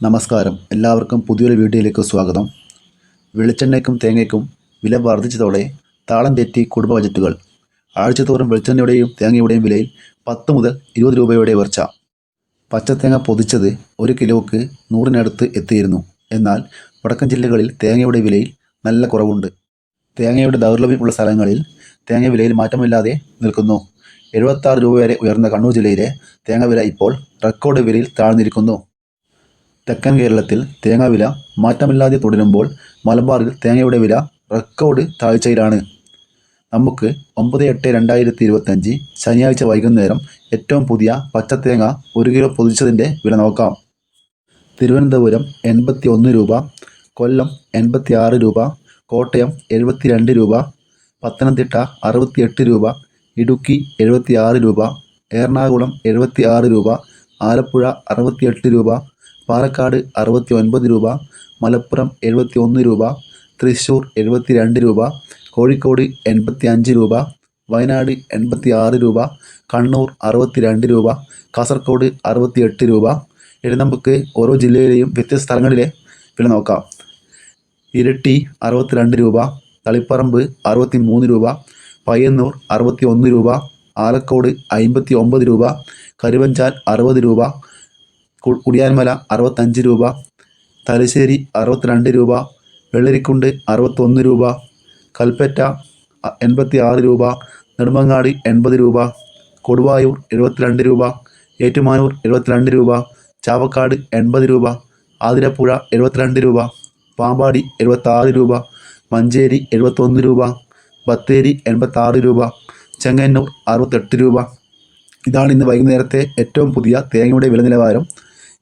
നമസ്കാരം. എല്ലാവർക്കും പുതിയൊരു വീഡിയോയിലേക്ക് സ്വാഗതം. വെളിച്ചെണ്ണയ്ക്കും തേങ്ങയ്ക്കും വില വർദ്ധിച്ചതോടെ താളം തെറ്റി കുടുംബ ബജറ്റുകൾ. ആഴ്ചതോറും വെളിച്ചെണ്ണയുടെയും തേങ്ങയുടെയും വിലയിൽ പത്ത് മുതൽ ഇരുപത് രൂപയുടെ ഉയർച്ച. പച്ചത്തേങ്ങ പൊതിച്ചത് ഒരു കിലോക്ക് നൂറിനടുത്ത് എത്തിയിരുന്നു. എന്നാൽ വടക്കൻ ജില്ലകളിൽ തേങ്ങയുടെ വിലയിൽ നല്ല കുറവുണ്ട്. തേങ്ങയുടെ ദൗർലഭ്യമുള്ള സ്ഥലങ്ങളിൽ തേങ്ങ വിലയിൽ മാറ്റമില്ലാതെ നിൽക്കുന്നു. എഴുപത്താറ് രൂപ വരെ ഉയർന്ന കണ്ണൂർ ജില്ലയിലെ തേങ്ങ വില ഇപ്പോൾ റെക്കോർഡ് വിലയിൽ താഴ്ന്നിരിക്കുന്നു. തെക്കൻ കേരളത്തിൽ തേങ്ങ വില മാറ്റമില്ലാതെ തുടരുമ്പോൾ മലബാറിൽ തേങ്ങയുടെ വില റെക്കോർഡ് താഴ്ചയിലാണ്. നമുക്ക് ഒമ്പത് എട്ട് രണ്ടായിരത്തി ഇരുപത്തഞ്ച് ശനിയാഴ്ച വൈകുന്നേരം ഏറ്റവും പുതിയ പച്ചത്തേങ്ങ ഒരു കിലോ പൊതിച്ചതിന്റെ വില നോക്കാം. തിരുവനന്തപുരം എൺപത്തി ഒന്ന് രൂപ കൊല്ലം എൺപത്തി ആറ് രൂപ കോട്ടയം എഴുപത്തി രണ്ട് രൂപ പത്തനംതിട്ട അറുപത്തിയെട്ട് രൂപ ഇടുക്കി എഴുപത്തി ആറ് രൂപ എറണാകുളം എഴുപത്തി ആറ് രൂപ ആലപ്പുഴ അറുപത്തിയെട്ട് രൂപ പാലക്കാട് അറുപത്തി ഒൻപത് രൂപ മലപ്പുറം എഴുപത്തി ഒന്ന് രൂപ തൃശ്ശൂർ എഴുപത്തി രണ്ട് രൂപ കോഴിക്കോട് എൺപത്തി അഞ്ച് രൂപ വയനാട് എൺപത്തി ആറ് രൂപ കണ്ണൂർ അറുപത്തി രണ്ട് രൂപ കാസർഗോഡ് അറുപത്തി എട്ട് രൂപ. ഇനി നമുക്ക് ഓരോ ജില്ലയിലെയും വ്യത്യസ്ത സ്ഥലങ്ങളിലെ വില നോക്കാം. ഇരട്ടി അറുപത്തിരണ്ട് രൂപ തളിപ്പറമ്പ് അറുപത്തി മൂന്ന് രൂപ പയ്യന്നൂർ അറുപത്തി ഒന്ന് രൂപ ആലക്കോട് അമ്പത്തി ഒമ്പത് രൂപ കരുവഞ്ചാൽ അറുപത് രൂപ കുടിയാൻമല അറുപത്തഞ്ച് രൂപ തലശ്ശേരി അറുപത്തിരണ്ട് രൂപ വെള്ളരിക്കുണ്ട് അറുപത്തൊന്ന് രൂപ കൽപ്പറ്റ എൺപത്തി ആറ് രൂപ നെടുമങ്ങാടി എൺപത് രൂപ കൊടുവായൂർ എഴുപത്തിരണ്ട് രൂപ ഏറ്റുമാനൂർ എഴുപത്തിരണ്ട് രൂപ ചാവക്കാട് എൺപത് രൂപ ആതിരപ്പുഴ എഴുപത്തിരണ്ട് രൂപ പാമ്പാടി എഴുപത്താറ് രൂപ മഞ്ചേരി എഴുപത്തൊന്ന് രൂപ ബത്തേരി എൺപത്താറ് രൂപ ചെങ്ങന്നൂർ അറുപത്തെട്ട് രൂപ. ഇതാണ് ഇന്ന് വൈകുന്നേരത്തെ ഏറ്റവും പുതിയ തേങ്ങയുടെ വില നിലവാരം